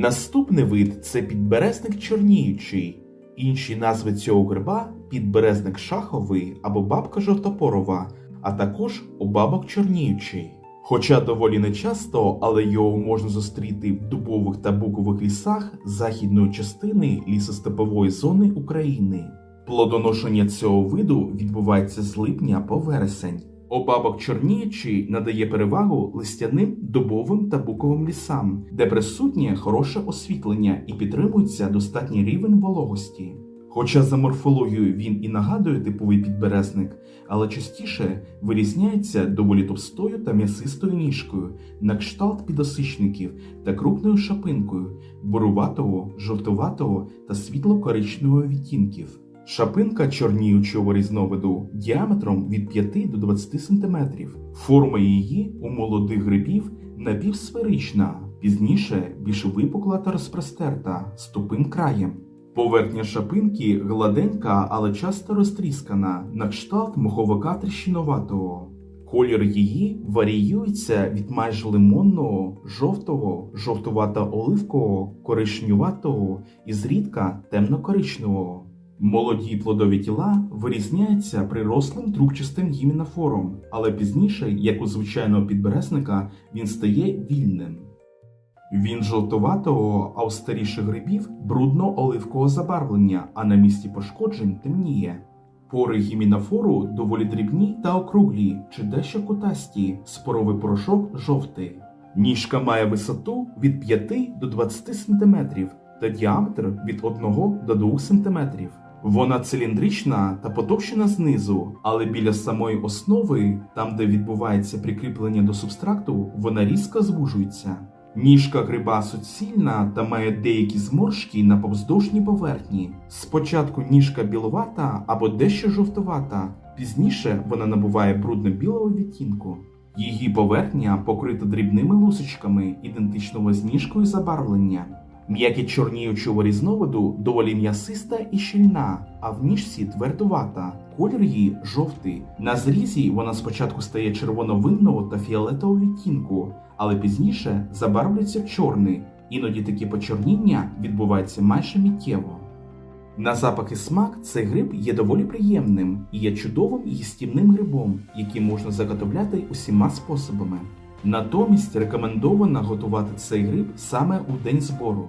Наступний вид це підберезник чорніючий. Інші назви цього гриба підберезник шаховий або бабка жовтопорова, а також обабок чорніючий. Хоча доволі нечасто, але його можна зустріти в дубових та букових лісах західної частини лісостепової зони України. Плодоношення цього виду відбувається з липня по вересень. Обабок чорніючий надає перевагу листяним дубовим та буковим лісам, де присутнє хороше освітлення і підтримується достатній рівень вологості. Хоча за морфологією він і нагадує типовий підберезник, але частіше вирізняється доволі товстою та м'ясистою ніжкою, на кшталт підосичників та крупною шапинкою буруватого, жовтуватого та світло-коричневого відтінків. Шапинка чорніючого різновиду діаметром від 5 до 20 см. Форма її у молодих грибів напівсферична, пізніше більш випукла та розпростерта з тупим краєм. Поверхня шапинки гладенька, але часто розтріскана, на кшталт моховика тріщиноватого. Колір її варіюється від майже лимонного, жовтого, жовтувато-оливкового, коричневатого і зрідка темно-коричневого. Молоді плодові тіла вирізняються прирослим трубчастим гімінофором, але пізніше, як у звичайного підберезника, він стає вільним. Він жовтуватого, а у старіших грибів брудно-оливкового забарвлення, а на місці пошкоджень темніє. Пори гімінофору доволі дрібні та округлі чи дещо кутасті, споровий порошок жовтий. Ніжка має висоту від 5 до 20 см та діаметр від 1 до 2 см. Вона циліндрична та потовщена знизу, але біля самої основи, там де відбувається прикріплення до субстракту, вона різко звужується. Ніжка гриба суцільна та має деякі зморшки на повздовжній поверхні. Спочатку ніжка біловата або дещо жовтувата, пізніше вона набуває брудно-білого відтінку. Її поверхня покрита дрібними лусочками ідентичного з ніжкою забарвлення. М'якість чорніючого різновиду доволі м'ясиста і щільна, а в ніжці твердувата. Колір її жовтий. На зрізі вона спочатку стає червоно-винного та фіолетового відтінку, але пізніше забарвлюється в чорний. Іноді такі почорніння відбуваються майже миттєво. На запах і смак цей гриб є доволі приємним і є чудовим їстівним грибом, який можна заготовляти усіма способами. Натомість рекомендовано готувати цей гриб саме у день збору.